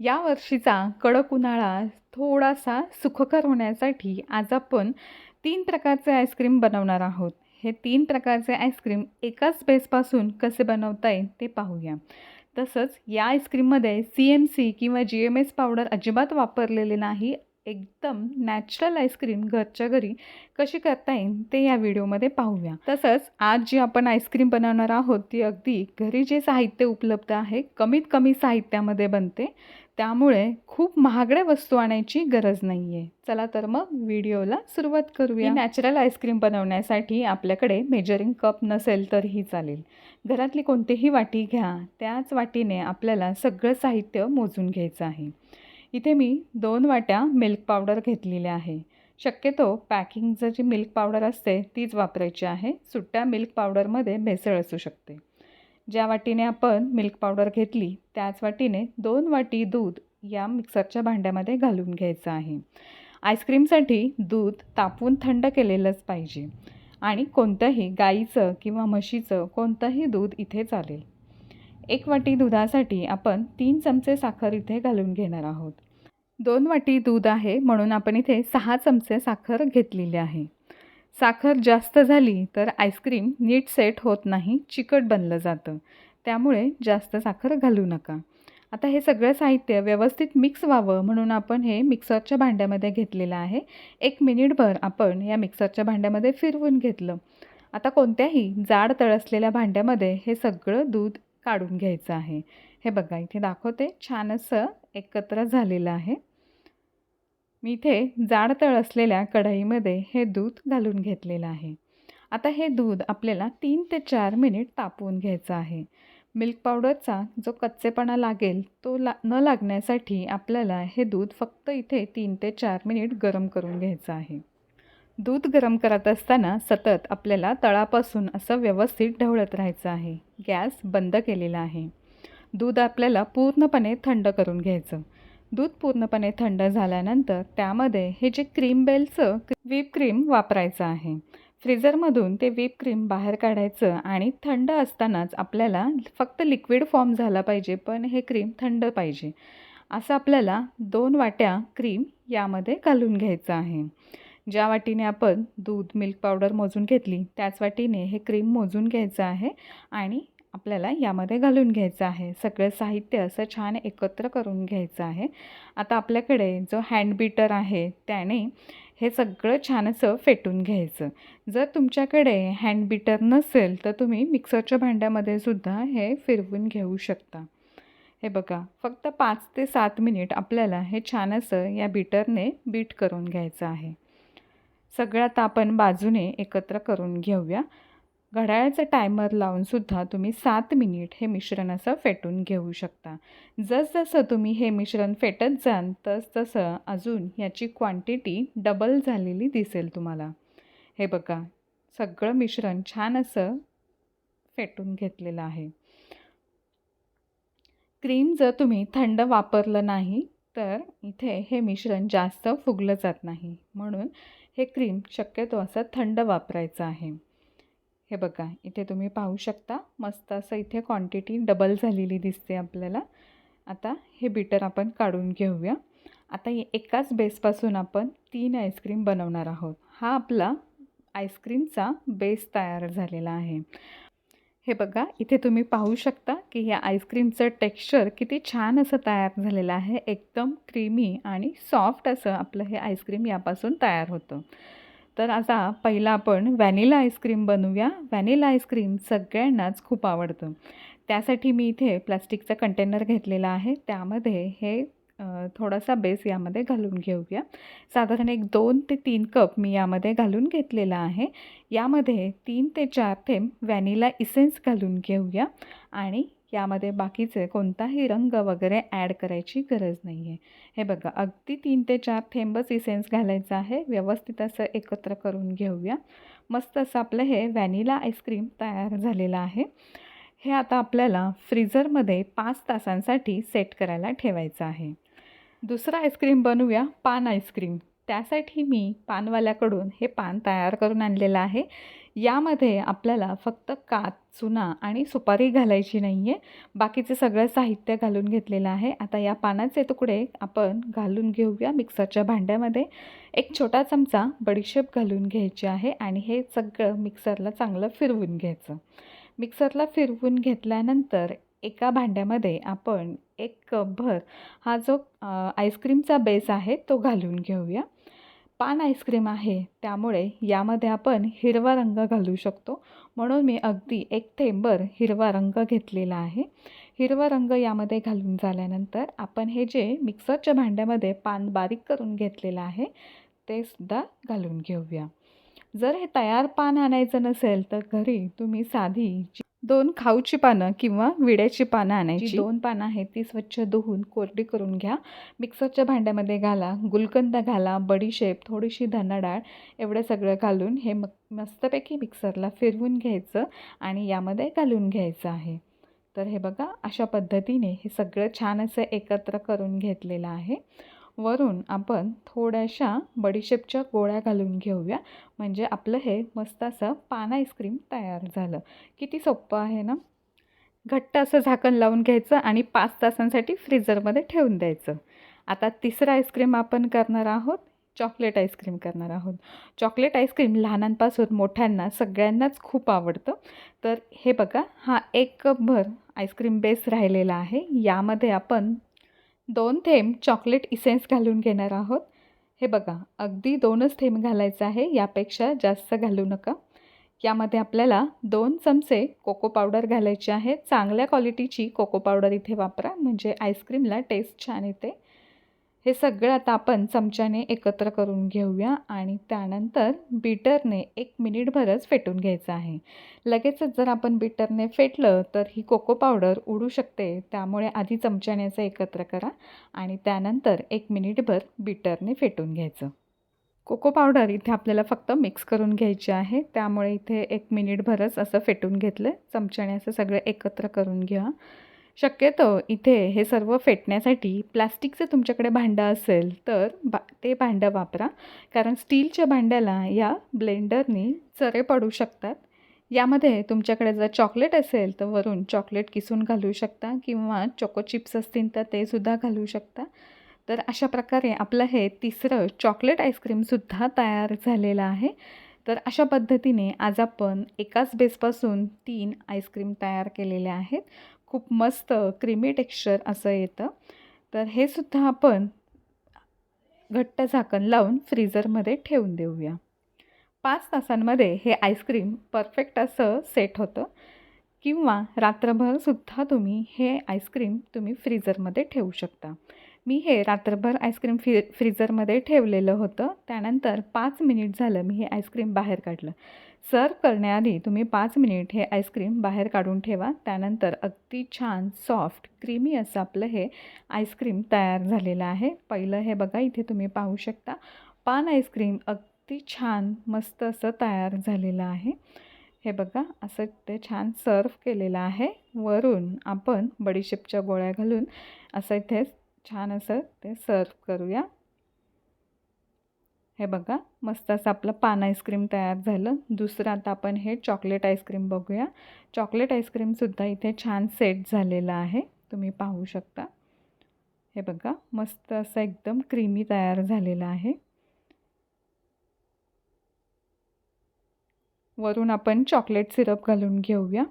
या वर्षीचा कडक उन्हाळा थोडासा सुखकर होण्यासाठी आज आपण तीन प्रकारचे आईस्क्रीम बनवणार आहोत. हे तीन प्रकारचे आईस्क्रीम एकाच बेसपासून कसे बनवता येईल ते पाहूया. तसंच या आईस्क्रीममध्ये सी एम सी किंवा जी एम एस पावडर अजिबात वापरलेले नाही. एकदम नॅचरल आईस्क्रीम घरच्या घरी कशी करता येईल ते या व्हिडिओमध्ये पाहूया. तसंच आज जी आपण आईस्क्रीम बनवणार आहोत ती अगदी घरी जे साहित्य उपलब्ध आहे कमीत कमी साहित्यामध्ये बनते. त्यामुळे खूप महागड्या वस्तू आणायची गरज नाही आहे चला तर मग व्हिडिओला सुरुवात करूया. नॅचरल आईस्क्रीम बनवण्यासाठी आपल्याकडे मेजरिंग कप नसेल तरीही चालेल. घरातली कोणतीही वाटी घ्या. त्याच वाटीने आपल्याला सगळं साहित्य मोजून घ्यायचं आहे. इथे मी दोन वाट्या मिल्क पावडर घेतलेल्या आहे. शक्यतो पॅकिंगचं जी मिल्क पावडर असते तीच वापरायची आहे. सुट्ट्या मिल्क पावडरमध्ये भेसळ असू शकते. ज्या वाटीने आपण मिल्क पावडर घेतली त्याच वाटीने दोन वाटी दूध या मिक्सरच्या भांड्यामध्ये घालून घ्यायचं आहे. आईस्क्रीमसाठी दूध तापवून थंड केलेलंच पाहिजे. आणि कोणतंही गाईचं किंवा म्हशीचं कोणतंही दूध इथे चालेल. एक वाटी दुधासाठी आपण तीन चमचे साखर इथे घालून घेणार आहोत. दोन वाटी दूध आहे म्हणून आपण इथे सहा चमचे साखर घेतलेली आहे. साखर जास्त झाली तर आईस्क्रीम नीट सेट होत नाही चिकट बनलं जातं. त्यामुळे जास्त साखर घालू नका. आता हे सगळं साहित्य व्यवस्थित मिक्स व्हावं म्हणून आपण हे मिक्सरच्या भांड्यामध्ये घेतलेलं आहे. एक मिनिटभर आपण या मिक्सरच्या भांड्यामध्ये फिरवून घेतलं. आता कोणत्याही जाड तळसलेल्या भांड्यामध्ये हे सगळं दूध काढून घ्यायचं आहे. हे बघा इथे दाखवते छान असं एकत्र झालेलं आहे. मी इथे जाड तळ असलेल्या कढईमध्ये हे दूध घालून घेतलेलं आहे. आता हे दूध आपल्याला तीन ते चार मिनिट तापवून घ्यायचं आहे. मिल्क पावडरचा जो कच्चेपणा लागेल तो ला न लागण्यासाठी आपल्याला हे दूध फक्त इथे तीन ते चार मिनिट गरम करून घ्यायचं आहे. दूध गरम करत असताना सतत आपल्याला तळापासून असं व्यवस्थित ढवळत राहायचं आहे. गॅस बंद केलेला आहे. दूध आपल्याला पूर्णपणे थंड करून घ्यायचं. दूध पूर्णपणे थंड झाल्यानंतर त्यामध्ये हे जे क्रीम बेलचं व्हीप क्रीम वापरायचं आहे. फ्रीजरमधून ते व्हीप क्रीम बाहेर काढायचं आणि थंड असतानाच आपल्याला फक्त लिक्विड फॉर्म झाला पाहिजे पण हे क्रीम थंड पाहिजे. असं आपल्याला दोन वाट्या क्रीम यामध्ये घालून घ्यायचं आहे. ज्या वाटीने आपण दूध मिल्क पावडर मोजून घेतली त्याच वाटीने हे क्रीम मोजून घ्यायचं आहे आणि आपल्याला यामध्ये घालून घ्यायचं आहे. सगळं साहित्य असं छान एकत्र करून घ्यायचं आहे. आता आपल्याकडे जो हँड बीटर आहे त्याने हे सगळं छान असं फेटून घ्यायचं. जर तुमच्याकडे हँड बीटर नसेल तर तुम्ही मिक्सरच्या भांड्यामध्ये सुद्धा हे फिरवून घेऊ शकता. हे बघा फक्त पाच ते सात मिनिट आपल्याला हे छान असं या बीटरने बीट करून घ्यायचं आहे. सगळं आता आपण बाजूने एकत्र करून घेऊया. घड्याळाचं टायमर लावूनसुद्धा तुम्ही सात मिनिट हे मिश्रण असं फेटून घेऊ शकता. जसजसं तुम्ही हे मिश्रण फेटत जाल तसतसं अजून याची क्वांटिटी डबल झालेली दिसेल तुम्हाला. हे बघा सगळं मिश्रण छान असं फेटून घेतलेलं आहे. क्रीम जर तुम्ही थंड वापरलं नाही तर इथे हे मिश्रण जास्त फुगलं जात नाही. म्हणून हे क्रीम शक्यतो असं थंड वापरायचं आहे. हे बघा इथे तुम्ही पाहू शकता मस्त असं इथे क्वांटिटी डबल झालेली दिसते आपल्याला. आता हे बीटर आपण काढून घेऊया. आता एकाच बेसपासून आपण तीन आईस्क्रीम बनवणार आहोत. हा आपला आईस्क्रीमचा बेस तयार झालेला आहे. हे बघा इथे तुम्ही पाहू शकता की ह्या आईस्क्रीमचं टेक्स्चर किती छान असं तयार झालेलं आहे. एकदम क्रीमी आणि सॉफ्ट असं आपलं हे आईस्क्रीम यापासून तयार होतं. तर आता पहिला आपण व्हॅनिला आईस्क्रीम बनवूया. व्हॅनिला आईस्क्रीम सगळ्यांनाच खूप आवडतं. त्यासाठी मी इथे प्लास्टिकचा कंटेनर घेतलेला आहे. त्यामध्ये हे थोडासा बेस यामध्ये घालून घेऊया. साधारण एक दोन ते तीन कप मी यामध्ये घालून घेतलेला आहे. यामध्ये तीन ते चार थेंब व्हॅनिला इसेन्स घालून घेऊया. आणि यामध्ये बाकीचे कोणताही रंग वगैरे ॲड करायची गरज नाही आहे हे बघा अगदी तीन ते चार थेंबच इसेन्स घालायचं आहे. व्यवस्थित असं एकत्र करून घेऊया. मस्त असं आपलं हे व्हॅनिला आईस्क्रीम तयार झालेलं आहे. हे आता आपल्याला फ्रीझरमध्ये पाच तासांसाठी सेट करायला ठेवायचं आहे. दुसरं आईस्क्रीम बनवूया पान आईस्क्रीम त्यासाठी मी पानवाल्याकडून हे पान तयार करून आणलेलं आहे. यामध्ये आपल्याला फक्त कात चुना आणि सुपारी घालायची नाही आहे बाकीचे सगळं साहित्य घालून घेतलेलं आहे. आता या पानाचे तुकडे आपण घालून घेऊया मिक्सरच्या भांड्यामध्ये. एक छोटा चमचा बडीशेप घालून घ्यायची आहे आणि हे सगळं मिक्सरला चांगलं फिरवून घ्यायचं. मिक्सरला फिरवून घेतल्यानंतर एका भांड्यामध्ये आपण एक कपभर हा जो आईस्क्रीमचा बेस आहे तो घालून घेऊया. पान आईस्क्रीम आहे त्यामुळे यामध्ये आपण हिरवा रंग घालू शकतो. म्हणून मी अगदी एक थेंबर हिरवा रंग घेतलेला आहे. हिरवा रंग यामध्ये घालून झाल्यानंतर आपण हे जे मिक्सरच्या भांड्यामध्ये पान बारीक करून घेतलेलं आहे ते सुद्धा घालून घेऊया. जर हे तयार पान आणायचं नसेल तर घरी तुम्ही साधी दोन खाऊची पानं किंवा विड्याची पानं आणायची. दोन पानं आहेत ती स्वच्छ धुवून कोरडी करून घ्या. मिक्सरच्या भांड्यामध्ये घाला गुलकंद घाला बडीशेप थोडीशी धनाडाळ एवढं सगळं घालून हे मग मस्तपैकी मिक्सरला फिरवून घ्यायचं आणि यामध्ये घालून घ्यायचं आहे. तर हे बघा अशा पद्धतीने हे सगळं छान असं एकत्र करून घेतलेलं आहे. वरून आपण थोड्याशा बडीशेपच्या गोळ्या घालून घेऊया. म्हणजे आपलं हे मस्त असं पान आईस्क्रीम तयार झालं. किती सोपं आहे ना? घट्ट असं झाकण लावून घ्यायचं आणि पाच तासांसाठी फ्रीजरमध्ये ठेवून द्यायचं. आता तिसरं आईस्क्रीम आपण करणार आहोत. चॉकलेट आईस्क्रीम करणार आहोत. चॉकलेट आईस्क्रीम लहानांपासून मोठ्यांना सगळ्यांनाच खूप आवडतं. तर हे बघा हा एक कपभर आईस्क्रीम बेस राहिलेला आहे. यामध्ये आपण दोन थेंब चॉकलेट इसेन्स घालून घेणार आहोत. हे बघा अगदी दोनच थेंब घालायचं आहे यापेक्षा जास्त घालू नका. यामध्ये आपल्याला दोन चमचे कोको पावडर घालायचे आहे. चांगल्या क्वालिटीची कोको पावडर इथे वापरा म्हणजे आईस्क्रीमला टेस्ट छान येते. हे सगळं आता आपण चमच्याने एकत्र करून घेऊया आणि त्यानंतर बीटरने एक मिनिटभरच फेटून घ्यायचं आहे. लगेचच जर आपण बीटरने फेटलं तर ही कोको पावडर उडू शकते त्यामुळे आधी चमच्याने असं एकत्र करा आणि त्यानंतर एक मिनिटभर बीटरने फेटून घ्यायचं. कोको पावडर इथे आपल्याला फक्त मिक्स करून घ्यायची आहे त्यामुळे इथे एक मिनिटभरच असं फेटून घेतलं चमच्याने असं सगळं एकत्र करून घ्या. शक्यतो इथे हे सर्व फेटण्यासाठी प्लास्टिकचं तुमच्याकडे भांडं असेल तर बा ते भांडं वापरा. कारण स्टीलच्या भांड्याला या ब्लेंडरनी चरे पडू शकतात. यामध्ये तुमच्याकडे जर चॉकलेट असेल तर वरून चॉकलेट किसून घालू शकता किंवा चोको चिप्स असतील तर ते सुद्धा घालू शकता. तर अशा प्रकारे आपलं हे तिसरं चॉकलेट आईस्क्रीमसुद्धा तयार झालेलं आहे. तर अशा पद्धतीने आज आपण एकाच बेसपासून तीन आईस्क्रीम तयार केलेले आहेत. खूप मस्त क्रीमी टेक्स्चर असं येतं. तर हे सुद्धा आपण घट्ट झाकण लावून फ्रीजरमध्ये ठेवून देऊया. पाच तासांमध्ये हे आईस्क्रीम परफेक्ट असं सेट होतं. किंवा रात्रभरसुद्धा तुम्ही हे आईस्क्रीम तुम्ही फ्रीजरमध्ये ठेवू शकता. मी हे रात्रभर आईस्क्रीम फ्री फ्रीजरमध्ये ठेवलेलं होतं. त्यानंतर पाच मिनिट झालं मी हे आईस्क्रीम बाहेर काढलं. सर्व करण्याआधी तुम्ही पाच मिनिट हे आईस्क्रीम बाहेर काढून ठेवा. त्यानंतर अगदी छान सॉफ्ट क्रीमी असं आपलं हे आईस्क्रीम तयार झालेलं आहे. पहिलं हे बघा इथे तुम्ही पाहू शकता. पान आईस्क्रीम अगदी छान मस्त असं तयार झालेलं आहे. हे बघा असं ते छान सर्व केलेलं आहे. वरून आपण बडीशेपच्या गोळ्या घालून असं इथे छान असं ते सर्व करूया. हे बघा मस्त असं आपलं पान आईस्क्रीम तयार झालं. दुसरं आता आपण हे चॉकलेट आईस्क्रीम बघूया. चॉकलेट आईस्क्रीमसुद्धा इथे छान सेट झालेलं आहे. तुम्ही पाहू शकता. हे बघा मस्त असं एकदम क्रीमी तयार झालेलं आहे. वरून आपण चॉकलेट सिरप घालून घेऊया.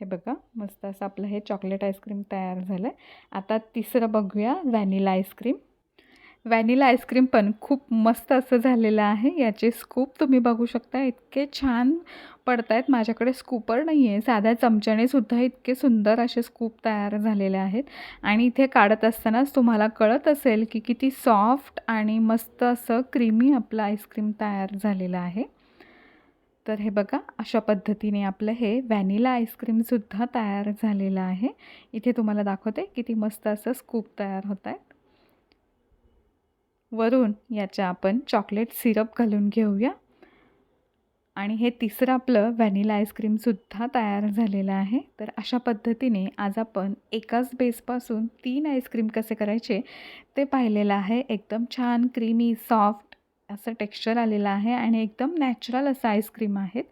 हे बघा मस्त असं आपलं हे चॉकलेट आईस्क्रीम तयार झालं आहे आता तिसरं बघूया व्हॅनिला आईस्क्रीम व्हॅनिला आईस्क्रीम पण खूप मस्त असं झालेलं आहे. याचे स्कूप तुम्ही बघू शकता. इतके छान पडत आहेत माझ्याकडे स्कूपर नाही आहे साध्या चमच्याने सुद्धा इतके सुंदर असे स्कूप तयार झालेले आहेत. आणि इथे काढत असतानाच तुम्हाला कळत असेल की किती सॉफ्ट आणि मस्त असं क्रीमी आपलं आईस्क्रीम तयार झालेलं आहे. तर हे बघा अशा पद्धतीने आपलं हे व्हॅनिला आईस्क्रीमसुद्धा तयार झालेलं आहे. इथे तुम्हाला दाखवते किती मस्त असं स्कूप तयार होत आहेत वरून याच्या आपण चॉकलेट सिरप घालून घेऊया. आणि हे तिसरं आपलं व्हॅनिला आईस्क्रीमसुद्धा तयार झालेलं आहे. तर अशा पद्धतीने आज आपण एकाच बेसपासून तीन आईस्क्रीम कसे करायचे ते पाहिलेलं आहे. एकदम छान क्रीमी सॉफ्ट असं टेक्स्चर आलेलं आहे आणि एकदम नॅचरल असं आईस्क्रीम आहेत.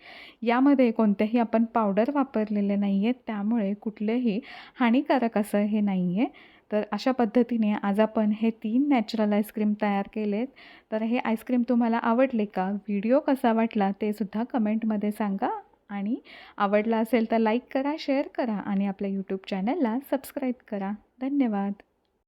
यामध्ये कोणतेही आपण पावडर वापरलेले नाही आहेत त्यामुळे कुठलेही हानिकारक असं हे नाही आहे तर अशा पद्धतीने आज आपण हे तीन नॅचरल आईस्क्रीम तयार केलेत. तर हे आईस्क्रीम तुम्हाला आवडले का? व्हिडिओ कसा वाटला ते सुद्धा कमेंटमध्ये सांगा. आणि आवडला असेल तर लाईक करा शेअर करा आणि आपल्या यूट्यूब चॅनलला सबस्क्राईब करा. धन्यवाद.